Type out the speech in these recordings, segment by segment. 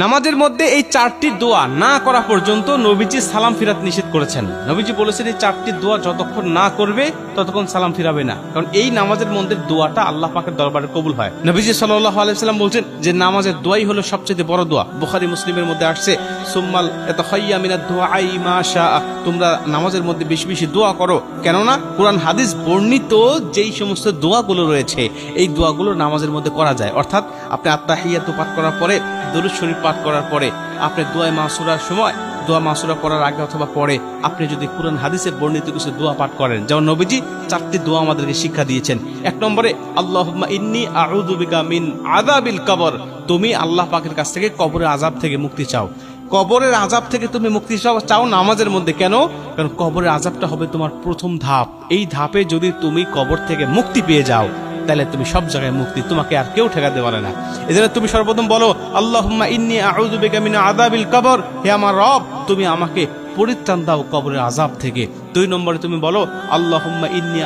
নামাজের মধ্যে এই চারটি দোয়া না করা পর্যন্ত নবীজি সালাম ফিরাত নিষেধ করেছেন। নবীজি বলেছেন, এই চারটি দোয়া যতক্ষণ না করবে, ততক্ষণ সালাম ফিরাবে না। কারণ এই নামাজের মধ্যে দোয়াটা আল্লাহ পাকের দরবারে কবুল হয়। নবীজি সাল্লাহ আলাইসাল্লাম বলছেন যে, নামাজের দোয়াই হলো সবচেয়ে বড় দোয়া। বুখারি, মুসলিমের মধ্যে আসছে, সুম্মাল এত হইয়া মিনা দোয়া আই মা শাহ তোমরা নামাজের মধ্যে বেশি বেশি দোয়া করো। কেননা, কোরআন, হাদিস বর্ণিত যেই সমস্ত দোয়াগুলো রয়েছে, এই দোয়াগুলো নামাজের মধ্যে করা যায়। অর্থাৎ, আপনি আত্মাহিয়াত পাঠ করার পরে দরুদ শরীফ পাঠ করার পরে আপনি দোয়া মাসুরার সময় দোয়া মাসুরা করার আগে অথবা পরে আপনি যদি কোরআন হাদিসের বর্ণিত কিছু দোয়া পাঠ করেন। যেমন নবীজি চারটি দোয়া আমাদেরকে শিক্ষা দিয়েছেন। এক নম্বরে আল্লাহ ইন্নি আউদুবিকা মিন আদাবিল কবর। তুমি আল্লাহ পাকের কাছ থেকে কবরের আজাব থেকে মুক্তি চাও। কবরের আজাব থেকে তুমি মুক্তি চাও চাও নামাজের মধ্যে। কেন? কারণ কবরের আজাবটা হবে তোমার প্রথম ধাপ। এই ধাপে যদি তুমি কবর থেকে মুক্তি পেয়ে যাও তাহলে তুমি সব জায়গায় মুক্তি। তোমাকে আর কেউ ঠেকাতে পারে না। এজন্য তুমি সর্বপ্রথম বলো আল্লাহ ইন্নি আউযু বিকা মিন আযাবিল কবর। হে আমার রব, তুমি আমাকে পরিত্রাণ দাও কবরের আজাব থেকে। দুই নম্বরে তুমি বলো, আল্লাহুম্মা ইন্নি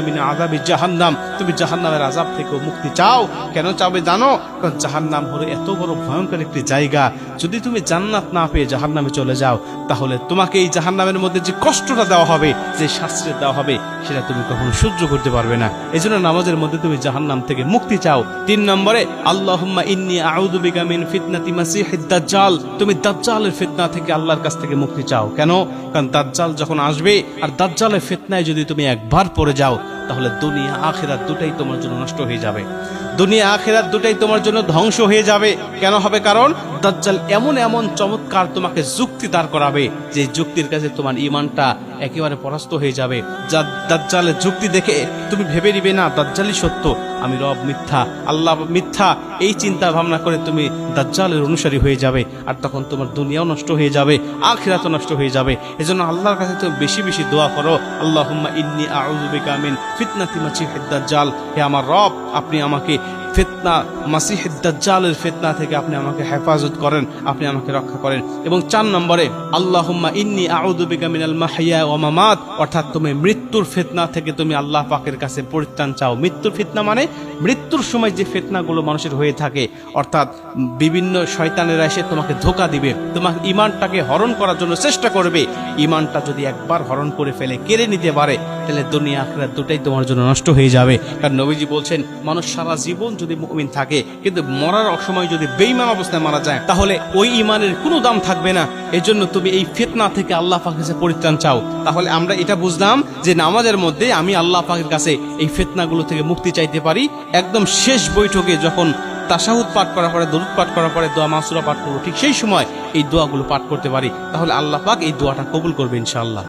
মিন আযাবি জাহান্নাম। তুমি জাহান্নামের আজাব থেকে মুক্তি চাও। কেন চাবে জানো? কারণ জাহান্নাম হলো এত বড় ভয়ঙ্কর একটি জায়গা। যদি তুমি জান্নাত না পেয়ে জাহান্নামে চলে যাও, তাহলে তোমাকে এই জাহান্নামের মধ্যে যে কষ্টটা দেওয়া হবে, যে শাস্ত্রে দেওয়া হবে, সেটা তুমি কখনো সহ্য করতে পারবে না। এজন্য নামাজের মধ্যে তুমি জাহান্নাম থেকে মুক্তি চাও। তিন নম্বরে, আল্লাহুম্মা ইন্নি আউযু বিকা মিন ফিতনাতি মাসিহিদ দাজ্জাল। তুমি দাজ্জালের ফিতনা থেকে আল্লাহর কাছ থেকে মুক্তি চাও। কেন? কারণ দাজ্জাল যখন আসবে আর দাজ্জালের ফিতনায় যদি তুমি একবার পড়ে যাও, তাহলে দুনিয়া, আখেরাত দুটাই তোমার জন্য নষ্ট হয়ে যাবে। দুনিয়া, আখেরাত দুটাই তোমার জন্য ধ্বংস হয়ে যাবে। কেন হবে? কারণ দাজ্জাল এমন এমন চমৎকার তোমাকে যুক্তি দাঁড় করাবে, যে যুক্তির কাছে তোমার ইমানটা একেবারে পরাস্ত হয়ে যাবে। যা দাজ্জালের যুক্তি দেখে তুমি ভেবে নিবে না, দাজ্জালই সত্য। আমি রব মিথ্যা, আল্লাহ মিথ্যা, এই চিন্তা ভাবনা করে তুমি দাজ্জালের অনুসারী হয়ে যাবে। আর তখন তোমার দুনিয়াও নষ্ট হয়ে যাবে, আখিরাতও নষ্ট হয়ে যাবে। এজন্য আল্লাহর কাছে তুমি বেশি বেশি দোয়া করো, আল্লাহুম্মা ইন্নি আউযু বিকা মিন ফিতনাতি মাসিহিদ দাজ্জাল। হে আমার রব, আপনি আমাকে ফিতনা, মাসিহিদ দাজ্জালের ফিতনা থেকে আপনি আমাকে হেফাজত করেন, আপনি আমাকে রক্ষা করেন। এবং চার নম্বরে, আল্লাহুম্মা ইন্নি আউযু বিকা মিনাল মাহইয়া ওয়া মামাত, অর্থাৎ তুমি মৃত্যুর ফিতনা থেকে তুমি আল্লাহ পাকের কাছে পরিত্রাণ চাও। মৃত্যুর ফিতনা মানে মৃত্যুর সময় যে ফেতনাগুলো মানুষের হয়ে থাকে, অর্থাৎ বিভিন্ন শয়তানেরা এসে তোমাকে ধোকা দিবে, তোমার ইমানটাকে হরণ করার জন্য চেষ্টা করবে। ইমানটা যদি একবার হরণ করে ফেলে, কেড়ে নিতে পারে তাহলে দুনিয়া, আখরাত দুটাই তোমার জন্য নষ্ট হয়ে যাবে। কারণ নবীজি বলছেন, মানুষ সারা জীবন যদি মুমিন থাকে, কিন্তু মরার সময় যদি বেইমান অবস্থায় মারা যায়, তাহলে ওই ইমানের কোনো দাম থাকবে না। এজন্য তুমি এই ফিতনা থেকে আল্লাহ পাকের কাছে পরিত্রাণ চাও। তাহলে আমরা এটা বুঝলাম যে নামাজের মধ্যে আমি আল্লাহ পাকের কাছে এই ফিতনাগুলো থেকে মুক্তি চাইতে পারি। একদম শেষ বৈঠকে যখন তাসাহুদ পাঠ করার পরে, দরুদ পাঠ করার পরে, দোয়া মাসুরা পাঠ করব, ঠিক সেই সময় এই দোয়াগুলো পাঠ করতে পারি। তাহলে আল্লাহ পাক এই দোয়াটা কবুল করবে ইনশাআল্লাহ।